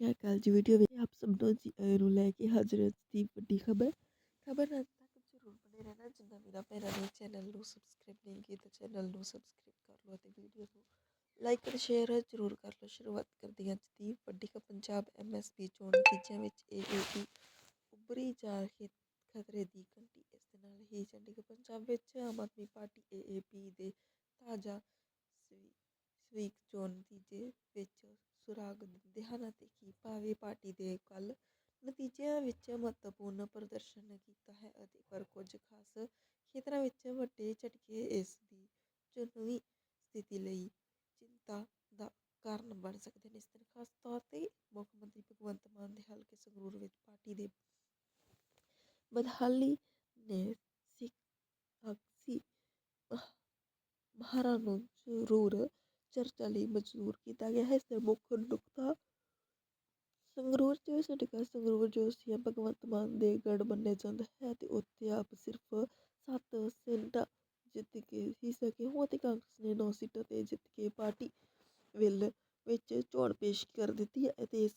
ਸਤਿ ਸ਼੍ਰੀ ਅਕਾਲ ਜੀ ਵੀਡੀਓ ਵਿੱਚ ਆਪ ਸਭ ਨੂੰ ਜੀ ਆਇਆਂ ਨੂੰ ਲੈ ਕੇ ਹਾਜ਼ਰ ਹਾਂ ਦੀ ਵੱਡੀ ਖਬਰ। ਖਬਰ ਨਾਲ ਤੱਕ ਜ਼ਰੂਰ ਬਣੇ ਰਹਿਣਾ, ਜਿੰਨਾ ਮੇਰਾ ਭੈਣਾਂ ਨੇ ਚੈਨਲ ਨੂੰ ਸਬਸਕ੍ਰਾਈਬ ਨਹੀਂ ਕੀਤਾ ਚੈਨਲ ਨੂੰ ਸਬਸਕ੍ਰਾਈਬ ਕਰ ਲਓ ਅਤੇ ਵੀਡੀਓ ਨੂੰ ਲਾਈਕ ਅਤੇ ਸ਼ੇਅਰ ਜ਼ਰੂਰ ਕਰ ਲਓ। ਸ਼ੁਰੂਆਤ ਕਰਦੇ ਹਾਂ ਅੱਜ ਦੀ ਵੱਡੀ ਖਬਰ, ਪੰਜਾਬ ਐਮਐਸਪੀ ਚੋਣ ਨਤੀਜਿਆਂ ਵਿੱਚ ਏਏਪੀ ਉੱਭਰੀ ਜਾ ਰਹੀ ਖਤਰੇ ਦੀ ਘੰਟੀ। ਇਸ ਦੇ ਨਾਲ ਹੀ ਚੰਡੀਗੜ੍ਹ, ਪੰਜਾਬ ਵਿੱਚ ਆਮ ਆਦਮੀ ਪਾਰਟੀ ਏਏਪੀ ਦੇ ਤਾਜ਼ਾ ਸਵੀਕ ਚੋਣ ਨਤੀਜੇ ਵਿੱਚ ਸੁਰਾਗ ਦਿੰਦੇ ਹਨ ਅਤੇ ਕੀ ਭਾਵੇਂ ਪਾਰਟੀ ਦੇ ਕੱਲ ਨਤੀਜਿਆਂ ਵਿੱਚ ਮਹੱਤਵਪੂਰਨ ਪ੍ਰਦਰਸ਼ਨ ਕੀਤਾ ਹੈ ਅਤੇ ਪਰ ਕੁਝ ਖਾਸ ਖੇਤਰਾਂ ਵਿੱਚ ਵੱਡੇ ਝਟਕੇ ਇਸ ਦੀ ਚੁਣਵੀਂ ਸਥਿਤੀ ਲਈ ਚਿੰਤਾ ਦਾ ਕਾਰਨ ਬਣ ਸਕਦੇ ਨੇ ਇਸ ਦਿਨ ਖਾਸ ਤੌਰ ਤੇ ਮੁੱਖ ਮੰਤਰੀ ਭਗਵੰਤ ਮਾਨ ਦੇ ਹਲਕੇ ਸੰਗਰੂਰ ਵਿੱਚ ਪਾਰਟੀ ਦੇ ਬਦਹਾਲੀ ਨੇ ਸਿੱਖ ਆਗਸੀ ਮਹਾਰਾ ਨੂੰ ਜ਼ਰੂਰ ਚਰਚਾ ਲਈ ਮਜਬੂਰ ਕੀਤਾ ਗਿਆ ਹੈ। ਇਸ ਦਾ ਮੁੱਖ ਨੁਕਤਾ ਸੰਗਰੂਰ ਚ ਸਾਡੇ ਘਰ ਸੰਗਰੂਰ ਜੋ ਸੀ ਭਗਵੰਤ ਮਾਨ ਦੇ ਗੜ ਮੰਨਿਆ ਜਾਂਦਾ ਹੈ ਤੇ ਉੱਥੇ ਆਪ ਸਿਰਫ ਸੱਤ ਸੀਟਾਂ ਜਿੱਤ ਕੇ ਹੀ ਸਕੇ ਹੋ ਅਤੇ ਕਾਂਗਰਸ ਨੇ ਨੌ ਸੀਟਾਂ ਤੇ ਜਿੱਤ ਕੇ ਪਾਰਟੀ ਵਿਲ ਵਿੱਚ ਚੋਣ ਪੇਸ਼ ਕਰ ਦਿੱਤੀ ਹੈ ਅਤੇ ਇਸ